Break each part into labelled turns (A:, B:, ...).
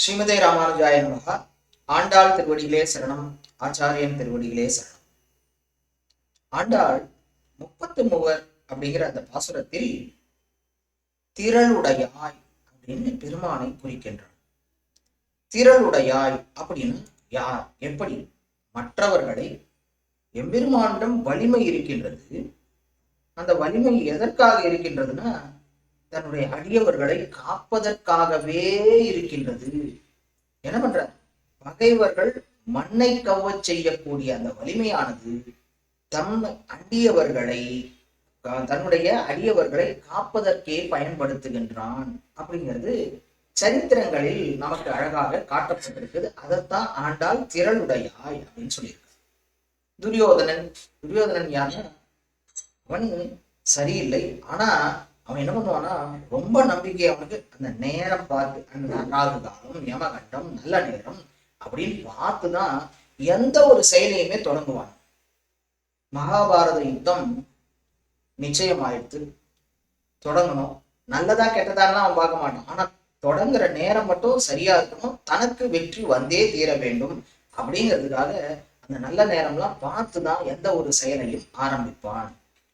A: ஸ்ரீமதே ராமானுஜாய நமகா. ஆண்டாள் திருவடிகளே சரணம். ஆச்சாரியன் திருவடிகளே சரணம். ஆண்டாள் முப்பத்து மூவர் அப்படிங்கிற அந்த பாசுரத்தில் திரளுடையாய் அப்படின்னு பெருமானை குறிக்கின்றார். திரளுடையாய் அப்படின்னு யார் எப்படி? மற்றவர்களை எம்பெருமானிடம் வலிமை இருக்கின்றது. அந்த வலிமை எதற்காக இருக்கின்றதுன்னா தன்னுடைய அடியவர்களை காப்பதற்காகவே இருக்கின்றது. என்ன பண்ற பகைவர்கள் மண்ணை கவ்வச் செய்யக்கூடிய அந்த வலிமையானது தம் அடியவர்களை தன்னுடைய அடியவர்களை காப்பதற்கே பயன்படுத்துகின்றான் அப்படிங்கிறது சரித்திரங்களில் நமக்கு அழகாக காட்டப்பட்டிருக்குது. அதைத்தான் ஆண்டாள் திரளுடையாய் அப்படின்னு சொல்லியிருக்கு துரியோதனன் துரியோதனன் யாருன்னா அவன் சரியில்லை. ஆனா அவன் என்ன பண்ணுவான்னா ரொம்ப நம்பிக்கை அவனுக்கு அந்த நேரம் பார்த்து அந்த ராகு காலம் யமகண்டம் நல்ல நேரம் அப்படின்னு பார்த்துதான் எந்த ஒரு செயலையுமே தொடங்குவான். மகாபாரத யுத்தம் நிச்சயமாயிடுத்து தொடங்கணும். நல்லதா கெட்டதாலாம் அவன் பார்க்க மாட்டான். ஆனா தொடங்குற நேரம் மட்டும் சரியா இருக்கணும். தனக்கு வெற்றி வந்தே தீர வேண்டும் அப்படிங்கிறதுக்காக அந்த நல்ல நேரம்லாம் பார்த்துதான் எந்த ஒரு செயலையும் ஆரம்பிப்பான்.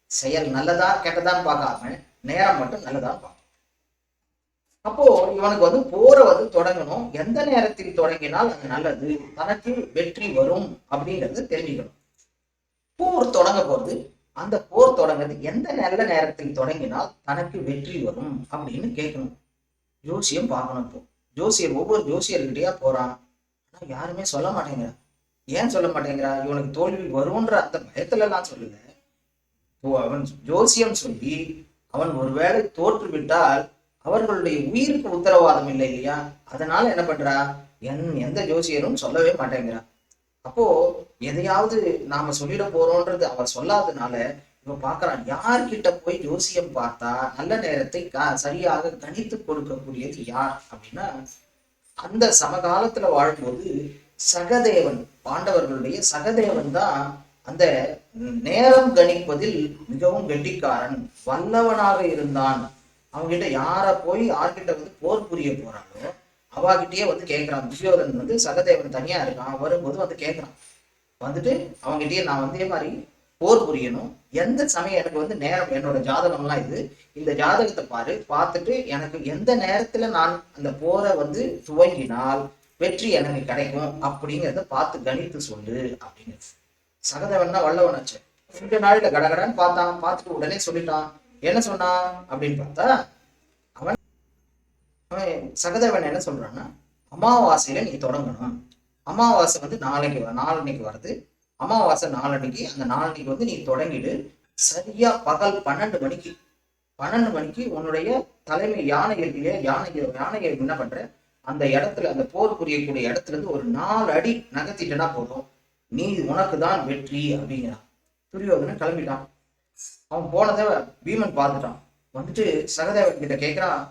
A: செயல் நல்லதா கெட்டதான்னு பார்க்காம நேரம் மட்டும் நல்லதா பார்ப்பான் அப்போ இவனுக்கு வந்து போரை வந்து தொடங்கணும். எந்த நேரத்தில் தொடங்கினால் அது நல்லது? தனக்கு வெற்றி வரும் அப்படிங்கறது தெரிஞ்சுக்கணும். போர் தொடங்க போறது அந்த போர் தொடங்குறது எந்த நல்ல நேரத்தில் தொடங்கினால் தனக்கு வெற்றி வரும் அப்படின்னு கேட்கணும். ஜோசியம் பார்க்கணும் இப்போ. ஜோசியர் ஒவ்வொரு ஜோசியர்கிட்டயா போறான். ஆனா யாருமே சொல்ல மாட்டேங்கிறா. ஏன் சொல்ல மாட்டேங்கிறா? இவனுக்கு தோல்வி வரும்ன்ற அந்த பயத்துல எல்லாம் சொல்லுங்க அவன் ஜோசியம் சொல்லி அவன் ஒருவேளை தோற்றுவிட்டால் அவர்களுடைய உயிருக்கு உத்தரவாதம் இல்லை இல்லையா? அதனால என்ன பண்றா? என் எந்த ஜோசியரும் சொல்லவே மாட்டேங்கிறான். அப்போ எதையாவது நாம சொல்லிட போறோன்றது அவ சொல்லாதனால இவன் பார்க்கறான் யார்கிட்ட போய் ஜோசியம் பார்த்தா நல்ல நேரத்தை க- சரியாக கணித்து கொடுக்கக்கூடியது யார்? அப்படின்னா அந்த சமகாலத்துல வாழும்போது சகதேவன் பாண்டவர்களுடைய சகதேவன் தான் அந்த நேரம் கணிப்பதில் மிகவும் கெட்டிக்காரன் வல்லவனாக இருந்தான். அவங்ககிட்ட யார போய் யார்கிட்ட வந்து போர் புரிய போறாங்களோ அவாகிட்டயே வந்து கேட்கிறான் துரியோதன் வந்து சகதேவன் தனியா இருக்கான். வரும்போது வந்து கேட்கிறான் வந்துட்டு அவங்ககிட்டயே நான் வந்தே மாதிரி போர் புரியணும். எந்த சமயம் எனக்கு வந்து நேரம் என்னோட ஜாதகம்லாம் இது. இந்த ஜாதகத்தை பாரு. பார்த்துட்டு எனக்கு எந்த நேரத்துல நான் அந்த போரை வந்து துவங்கினால் வெற்றி எனக்கு கிடைக்கும் அப்படிங்கிறத பார்த்து கணித்து சொல்லு அப்படின்னு சகதேவன் தான் வல்லவனாச்சு ரெண்டு நாள்ல கடகடன்னு பார்த்தான் பார்த்துட்டு உடனே சொல்லிட்டான். என்ன சொன்னான் அப்படின்னு பார்த்தா அவன் அவன் சகதேவன் என்ன சொல்றான்னா அமாவாசையில நீ தொடங்கணும். அமாவாசை வந்து நாளைக்கு வ- நாளன்னைக்கு வருது அமாவாசை நாளன்னைக்கு அந்த நாளன்னைக்கு வந்து நீ தொடங்கிடு. சரியா பகல் பன்னெண்டு மணிக்கு. பன்னெண்டு மணிக்கு உன்னுடைய தலைமை யானை யானைகள் யானை யானையை என்ன பண்ற? அந்த இடத்துல அந்த போர் புரியக்கூடிய இடத்துல இருந்து ஒரு நாலு அடி நகர்த்திட்டனா போதும். நீ உனக்கு தான் வெற்றி அப்படிங்கிறான். துரியோதனன் கிளம்பிட்டான். அவன் போனதை பீமன் பார்த்துட்டான். வந்துட்டு சகதேவன் கிட்ட கேட்குறான்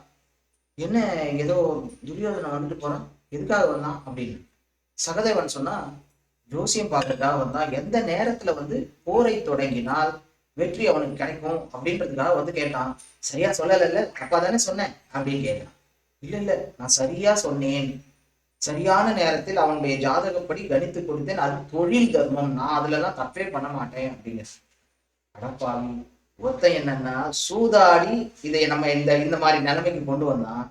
A: என்ன ஏதோ துரியோதனன் வந்துட்டு போறான்? எதுக்காக வந்தான்? அப்படின்னு. சகதேவன் சொன்னா ஜோசியம் பார்க்கறதுக்காக வந்தான். எந்த நேரத்துல வந்து போரை தொடங்கினால் வெற்றி அவனுக்கு கிடைக்கும் அப்படின்றதுக்காக வந்து கேட்டான். சரியா சொல்லலைல்ல? அப்பா தானே சொன்னேன். அப்படின்னு கேட்கிறான். இல்ல இல்ல நான் சரியா சொன்னேன். சரியான நேரத்தில் அவனுடைய ஜாதகப்படி கணித்து கொடுத்தேன். அது தொழில் தர்மம். நான் அதுலலாம் தப்பே பண்ண மாட்டேன் அப்படின்னு. கடப்பாவி ஒருத்தன் என்னன்னா சூதாடி இதை நம்ம இந்த இந்த மாதிரி நிலைமைக்கு கொண்டு வந்தான்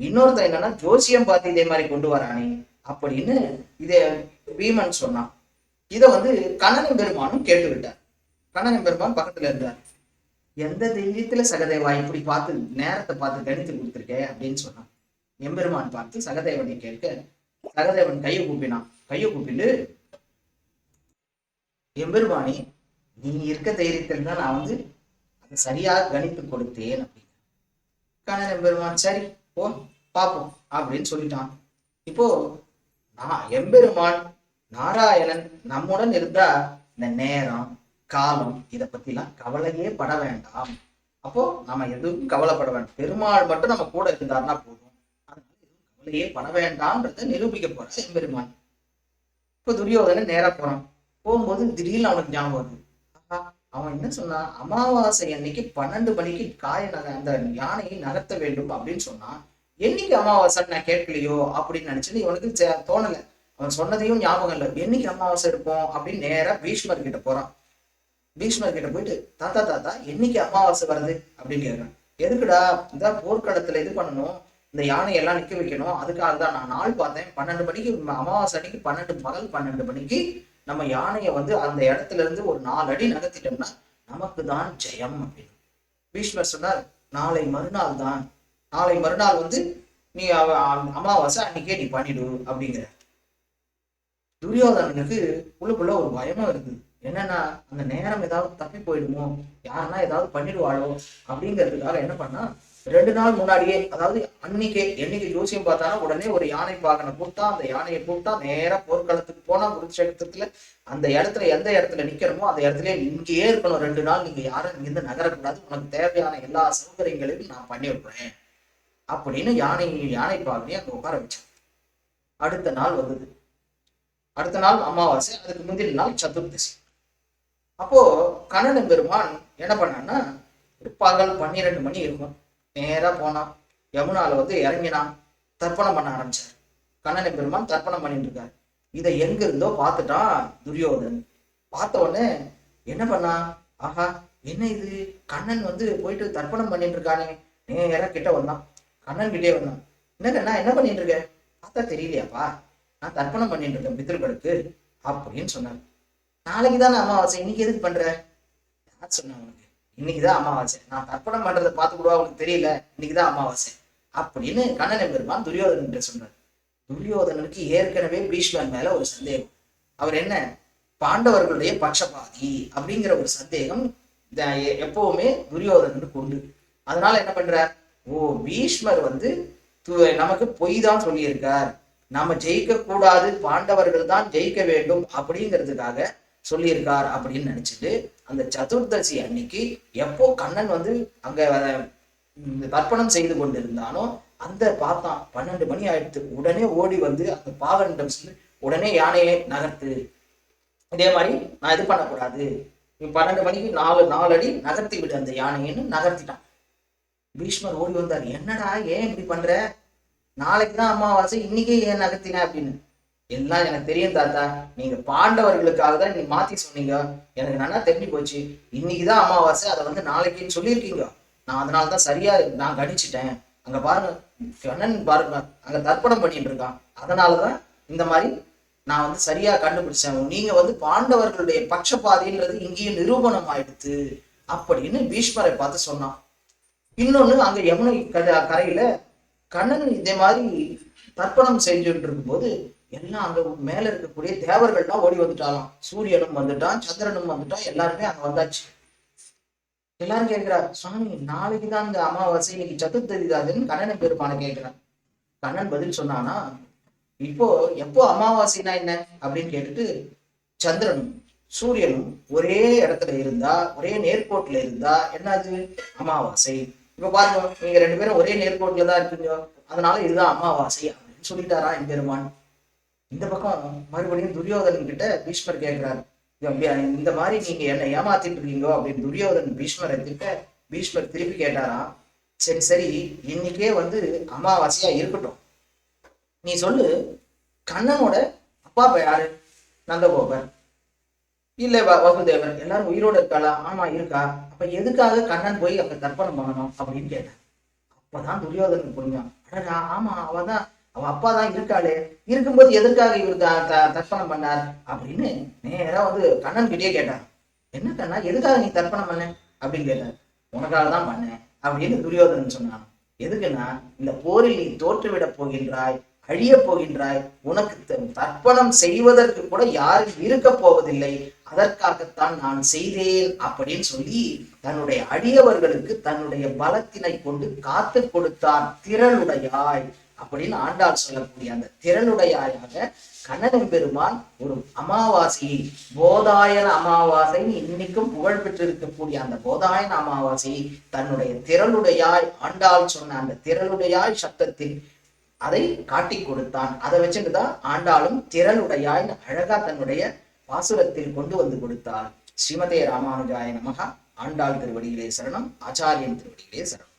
A: இன்னொருத்தன் என்னன்னா ஜோசியம் பார்த்து இதே மாதிரி கொண்டு வரானே அப்படின்னு இதை பீமன் சொன்னான். இதை வந்து கண்ணன் பெருமானும் கேட்டு விட்டார் கண்ணன் பெருமான் பக்கத்துல இருந்தார். எந்த தெய்வத்துல சகதேவா இப்படி பார்த்து நேரத்தை பார்த்து கணித்து கொடுத்துருக்கே? அப்படின்னு சொன்னான். எம்பெருமான் பார்த்து சகதேவனை கேட்க சகதேவன் கையை கூப்பினான். கையை கூப்பிட்டு எம்பெருமானி நீ இருக்க தைரியத்தில் தான் நான் வந்து அதை சரியாக கணித்து கொடுத்தேன் அப்படின்னு. கண்ணன் எம்பெருமான் சரி போ பார்ப்போம் அப்படின்னு சொல்லிட்டான். இப்போ நான் எம்பெருமான் நாராயணன் நம்முடன் இருந்தா இந்த நேரம் காலம் இதை பத்திலாம் கவலையே பட வேண்டாம். அப்போ நம்ம எதுவும் கவலைப்பட வேண்டாம். பெருமாள் மட்டும் நம்ம கூட இருந்தாருன்னா போதும். கொலையே பண்ண வேண்டாம்ன்றத நிரூபிக்க போற செம்பெருமான் இப்போ துரியோதனை நேரா போறான். போகும்போது திடீர்னு அவனுக்கு ஞாபகம் வருது. அவன் என்ன சொன்னான்? அமாவாசை அன்னைக்கு பன்னெண்டு மணிக்கு காய அந்த யானையை நகர்த்த வேண்டும் அப்படின்னு சொன்னான். என்னைக்கு அமாவாசை நான் கேட்கலையோ அப்படின்னு நினைச்சுன்னு இவனுக்கு தோணலை தோணல. அவன் சொன்னதையும் ஞாபகம் இல்லை. என்னைக்கு அமாவாசை எடுப்போம் அப்படின்னு நேரா பீஷ்மர் கிட்ட போறான். பீஷ்மர் கிட்ட போயிட்டு தாத்தா தாத்தா என்னைக்கு அமாவாசை வருது? அப்படின்னு கேட்கறான் எதுக்குடா? இந்த போர்க்களத்துல இது பண்ணணும். இந்த யானை எல்லாம் நிக்க வைக்கணும். அதுக்காக தான் நான் நாள் பார்த்தேன். பன்னெண்டு மணிக்கு அமாவாசை அன்னைக்கு பன்னெண்டு பகல் பன்னெண்டு மணிக்கு நம்ம யானையை வந்து அந்த இடத்துல இருந்து ஒரு நாலு அடி நகர்த்திட்டோம்னா நமக்கு தான் ஜெயம் அப்படின்னு. பீஷ்மர் சொன்னார் நாளை மறுநாள் தான். நாளை மறுநாள் வந்து நீ அமாவாசை அன்னைக்கே நீ பண்ணிடு அப்படிங்கிற. துரியோதனனுக்கு உள்ளுக்குள்ள ஒரு பயமும் இருக்குது என்னன்னா அந்த நேரம் ஏதாவது தப்பி போயிடுமோ? யாருன்னா ஏதாவது பண்ணிடுவாளோ? அப்படிங்கிறதுக்காக என்ன பண்ணா ரெண்டு நாள் முன்னாடியே அதாவது அன்னைக்கு என்னைக்கு ஜோசியம் பார்த்தானா உடனே ஒரு யானை பாகனை கூப்பிட்டா அந்த யானையை கூப்பிட்டா நேரா போர்க்களத்துக்கு போனா குருட்சேத்திரத்துல அந்த இடத்துல எந்த இடத்துல நிக்கிறோமோ அந்த இடத்துல இங்கேயே இருக்கணும். ரெண்டு நாள் நீங்க யாரும் இங்கிருந்து நகரக்கூடாது. உனக்கு தேவையான எல்லா சௌகரியங்களையும் நான் பண்ணி விடுறேன். அப்படின்னு யானை யானை பாகனையை அங்க உட்கார வச்சேன் அடுத்த நாள் வந்தது. அடுத்த நாள் அமாவாசை அதுக்கு முந்தின நாள் சதுர்தசி. அப்போ கண்ணன் பெருமான் என்ன பண்ணான்னா ஒரு பகல் பன்னிரெண்டு மணி இருக்கும். நேராக போனான் யமுனாவில் வந்து இறங்கினான். தர்ப்பணம் பண்ண ஆரம்பிச்சார். கண்ணன் பெருமான் தர்ப்பணம் பண்ணிட்டு இருக்காரு. இதை எங்க இருந்தோ பார்த்துட்டான் துரியோதன் பார்த்த உடனே என்ன பண்ணான் ஆஹா என்ன இது? கண்ணன் வந்து போயிட்டு தர்ப்பணம் பண்ணிட்டு இருக்கானே. நேராக கிட்ட வந்தான். கண்ணன் கிட்டே வந்தான். என்ன நான் என்ன பண்ணிட்டு இருக்க பார்த்தா தெரியலையாப்பா. நான் தர்ப்பணம் பண்ணிட்டு இருக்கேன் பித்திருக்களுக்கு அப்படின்னு சொன்னார். நாளைக்கு தானே அமாவாசை. இன்னைக்கு எதுக்கு பண்ற? யார் சொன்னா இன்னைக்குதான் அமாவாசை. நான் தர்ப்பணம் பண்றதை பார்த்து கூட அவனுக்கு தெரியல? இன்னைக்குதான் அமாவாசை. அப்படின்னு கண்ணனை பெருமான் துரியோதனன் சொன்னார். துரியோதனனுக்கு ஏற்கனவே பீஷ்மன் மேல ஒரு சந்தேகம். அவர் என்ன? பாண்டவர்களுடைய பட்சபாதி அப்படிங்கிற ஒரு சந்தேகம் எ- எப்பவுமே துரியோதனனுக்கு உண்டு. அதனால என்ன பண்றார்? ஓ பீஷ்மர் வந்து து- நமக்கு பொய் தான் சொல்லியிருக்கார். நாம ஜெயிக்க கூடாது பாண்டவர்கள் தான் ஜெயிக்க வேண்டும் அப்படிங்கிறதுக்காக சொல்லியிருக்கார் அப்படின்னு நினைச்சிட்டு அந்த சதுர்தசி அன்னைக்கு எப்போ கண்ணன் வந்து அங்க தர்ப்பணம் செய்து கொண்டிருந்தானோ அந்த பார்த்தான் பன்னெண்டு மணி ஆயிடுத்து. உடனே ஓடி வந்து அந்த பாகனிடம் சொல்லி உடனே யானையை நகர்த்து. இதே மாதிரி நான் இது பண்ணக்கூடாது. பன்னெண்டு மணிக்கு நாலு நாலு அடி நகர்த்தி விடு அந்த யானைன்னு நகர்த்திட்டான். பீஷ்மர் ஓடி வந்தார். என்னடா ஏன் இப்படி பண்ற? நாளைக்கு தான் அமாவாசை இன்னைக்கே ஏன் நகர்த்தின? அப்படின்னு. எல்லாம் எனக்கு தெரியும் தாத்தா. நீங்க பாண்டவர்களுக்காக தான் நீ மாத்தி சொன்னீங்க. எனக்கு நல்லா தெரிஞ்சு போச்சு. இன்னைக்கு தான் அமாவாசை அதை வந்து நாளைக்குன்னு சொல்லியிருக்கீங்க. நான் அதனால தான் சரியா நான் கணிச்சிட்டேன். அங்க பாருங்க கண்ணன் பாருங்க அங்க தர்ப்பணம் பண்ணிட்டு இருக்கான். அதனாலதான் இந்த மாதிரி நான் வந்து சரியா கண்டுபிடிச்சேன். நீங்க வந்து பாண்டவர்களுடைய பட்சப்பாதைன்றது இங்கேயும் நிரூபணம் ஆயிடுத்து அப்படின்னு பீஷ்மரை பார்த்து சொன்னான். இன்னொன்னு அங்க யமுனை கரையில கண்ணன் இதே மாதிரி தர்ப்பணம் செஞ்சுட்டு இருக்கும்போது எல்லாம் அங்க மேல இருக்கக்கூடிய தேவர்கள்லாம் ஓடி வந்துட்டாலாம். சூரியனும் வந்துட்டான் சந்திரனும் வந்துட்டான் எல்லாருமே அங்க வந்தாச்சு. எல்லாரும் கேட்கிறா சுவாமி நாளைக்கு தான் இந்த அமாவாசை இன்னைக்கு சதுர்த்ததி தாதுன்னு கண்ணனை பெருமானை கேட்கிறான். கண்ணன் பதில் சொன்னானா இப்போ எப்போ அமாவாசைனா என்ன? அப்படின்னு கேட்டுட்டு சந்திரனும் சூரியனும் ஒரே இடத்துல இருந்தா ஒரே நேர்கோட்டுல இருந்தா என்னது? அமாவாசை. இப்ப பாருங்க நீங்க ரெண்டு பேரும் ஒரே நேர்கோட்டுல தான் இருக்கீங்க. அதனால இதுதான் அமாவாசை அப்படின்னு சொல்லிட்டாரா என் பெருமான் இந்த பக்கம் மறுபடியும் துரியோதன் கிட்ட பீஷ்மர் கேட்கிறாரு இந்த மாதிரி நீங்க என்ன ஏமாத்திட்டு இருக்கீங்க அப்படின்னு துரியோதன் பீஷ்மரை கிட்ட பீஷ்மர் திருப்பி கேட்டாராம் சரி சரி இன்னைக்கே வந்து அமாவாசையா இருக்கட்டும். நீ சொல்லு கண்ணனோட அப்பா அப்பா யாரு? நந்தகோபர். இல்ல வசுதேவர் எல்லாரும் உயிரோட இருக்காளா? ஆமா இருக்கா. அப்ப எதுக்காக கண்ணன் போய் அங்க தர்ப்பணம் பண்ணணும்? அப்படின்னு கேட்டேன் அப்பதான் துரியோதனுக்கு புரிஞ்சான். அடடா ஆமா அவதான் அவன் அப்பா தான் இருக்காளு. இருக்கும்போது எதற்காக இவர் த- த- தர்ப்பணம் பண்ணார்? அப்படின்னு நேரா வந்து கண்ணன் கிட்டே கேட்டார் என்ன கண்ணா எதுக்காக நீ தர்ப்பணம் பண்ண? அப்படின்னு கேட்டார் உனக்காக தான் பண்ணேன் அப்படின்னு துரியோதனன் சொன்னான். எதுக்குன்னா இந்த போரில் நீ தோற்றுவிடப் போகின்றாய் அழியப் போகின்றாய். உனக்கு த- தர்ப்பணம் செய்வதற்கு கூட யாரும் இருக்க போவதில்லை. அதற்காகத்தான் நான் செய்தேன் அப்படின்னு சொல்லி தன்னுடைய அடியவர்களுக்கு தன்னுடைய பலத்தினை கொண்டு காத்து கொடுத்தான். திரளுடையாய் அப்படின்னு ஆண்டாள் சொல்லக்கூடிய அந்த திறனுடையாயாக கண்ணன் பெருமான் ஒரு அமாவாசையை போதாயன அமாவாசைன்னு இன்னைக்கும் புகழ் பெற்றிருக்கக்கூடிய அந்த போதாயன அமாவாசையை தன்னுடைய திரளுடையாய் ஆண்டாள் சொன்ன அந்த திரளுடையாய் சப்தத்தில் அதை காட்டி கொடுத்தான். அதை வச்சுட்டு தான் ஆண்டாளும் திரளுடையாய் அழகா தன்னுடைய பாசுரத்தில் கொண்டு வந்து கொடுத்தார் ஸ்ரீமதே ராமானுஜாய நமகா. ஆண்டாள் திருவடிகளே சரணம் ஆச்சாரியன் திருவடிகளே சரணம்.